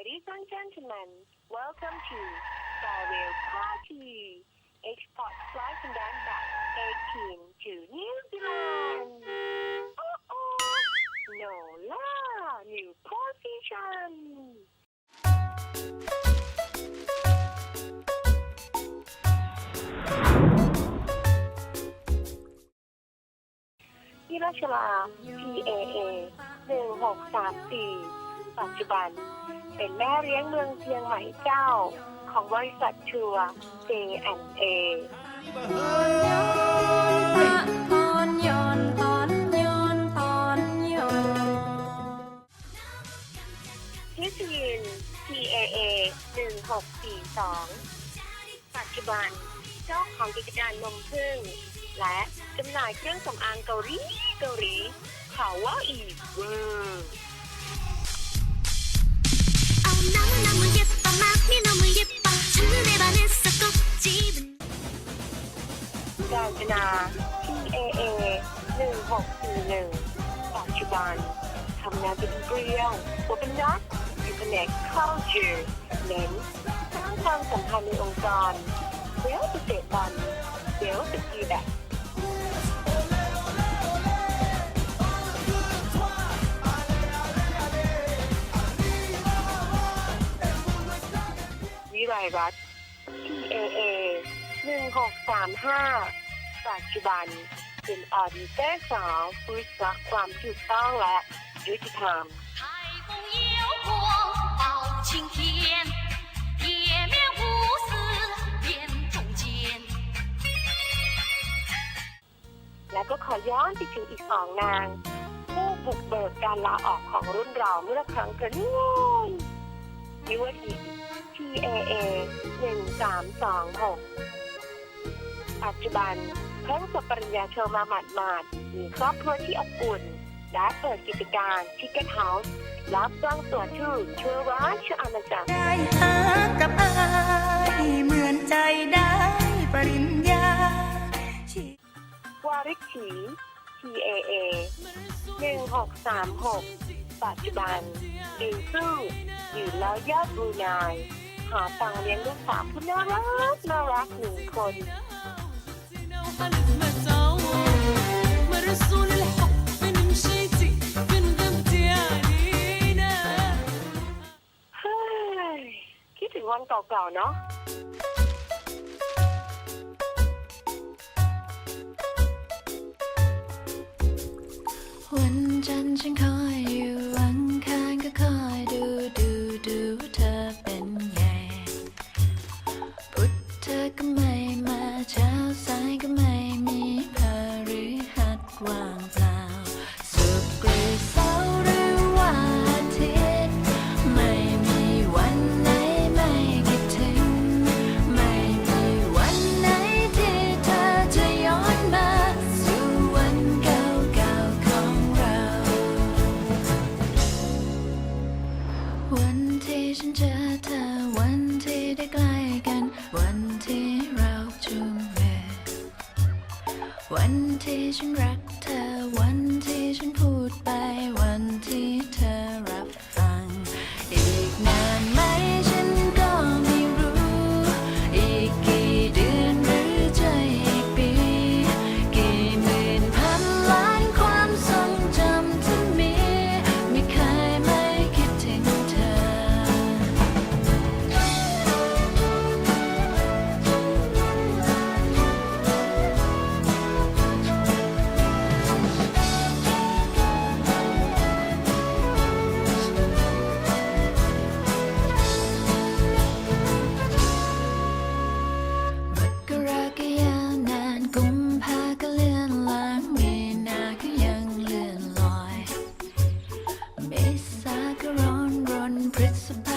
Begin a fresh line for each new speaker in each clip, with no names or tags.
Ladies and gentlemen, welcome to Farewell Party. Export flight command back 18 to New Zealand. Oh oh, no la, new position. ที่ราชลา PAA 1634 ปัจจุบัน เป็นแม่เลี้ยงเมืองเชียงใหม่เจ้า ของบริษัททัวร์ J&A
ตอนยอนตอนยอนตอนยอน
ที่จีน PAA 1642 ปัจจุบันเจ้าของกิจการนมพึ่ง และจำหน่ายเครื่องสำอางเกาหลีเกาหลีขาวว่าอีกเวอร์ กาญจนา PAA 1641ปัจจุบันทำงานเป็นเกลียวหัวเป็นนักอยู่แผนก culture เน้นสร้างความสัมพันธ์ในองค์กรเดี๋ยวจะเตะบอลเดี๋ยวจะกีแบบ ไวรัส TAA 1635 ปัจจุบัน เป็นออดิเตอร์สาวผู้รักความถูกต้องและยุติธรรมและก็ขอย้อนไปถึงอีกสองนาง ผู้บุกเบิกการลาออกของรุ่นเราเมื่อครั้งกันนู่นนิวที TAA 1326 ปัจจุบันเพิ่งจบปริญญาโทมาหมาดๆมีครอบครัวที่อบอุ่น และเปิดกิจการทิกเก็ตเฮาส์รับจ้างตัวชื่อชื่อร้านชื่ออาณาจักร
ได้หากับอายเหมือนใจได้ปริญญาชี
วาริขี TAA 1636 ปัจจุบันดิวสู้อยู่แล้วยอดบรูไนาย หาตังเลี้ยงลูกสามผู้น่ารักน่ารักหนึ่งคนคิดถึงวันเก่าๆเนาะ
วันจันทร์ฉันขอ ที่ฉั รน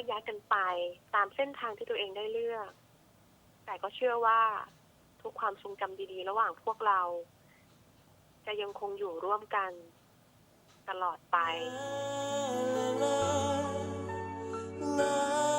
กคนจะแยกย้ายกันไปตามเส้นทางที่ตัวเองได้เลือก แต่ก็เชื่อว่าทุกความทรงจำดีๆ ระหว่างพวกเรา จะยังคงอยู่ร่วมกันตลอดไป
La